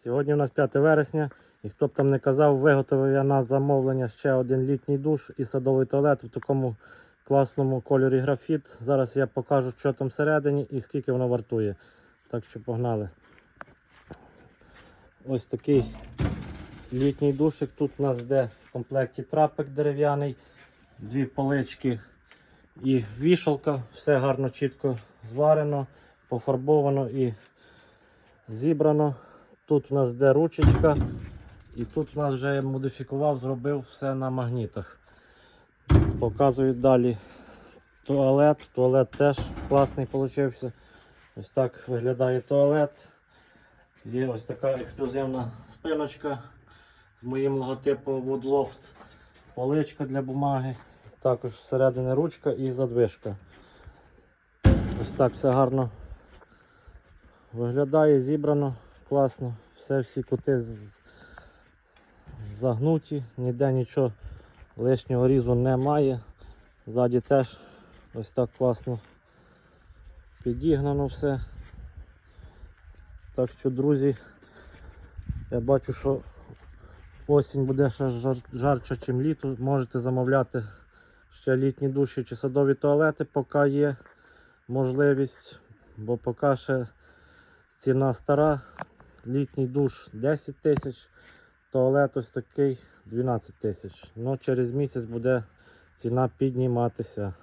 Сьогодні у нас 5 вересня, і хто б там не казав, виготовив я на замовлення ще один літній душ і садовий туалет в такому класному кольорі графіт. Зараз я покажу, що там всередині і скільки воно вартує. Так що погнали. Ось такий літній душик. Тут у нас йде в комплекті трапик дерев'яний, дві полички і вішалка. Все гарно, чітко зварено, пофарбовано і зібрано. Тут у нас йде ручечка, і тут у нас вже я модифікував, зробив все на магнітах. Показую далі туалет. Туалет теж класний вийшов. Ось так виглядає туалет. Є ось така ексклюзивна спиночка з моїм логотипом Woodloft. Поличка для бумаги. Також всередині ручка і задвижка. Ось так все гарно виглядає, зібрано, класно. Все, всі кути загнуті, ніде нічого лишнього різу немає. Ззаді теж ось так класно підігнано все. Так що, друзі, я бачу, що осінь буде ще жар, жарче, ніж літо. Можете замовляти ще літні душі чи садові туалети, поки є можливість, бо поки ще ціна стара. Літній душ 10 тисяч, туалет ось такий 12 тисяч. Ну, через місяць буде ціна підніматися.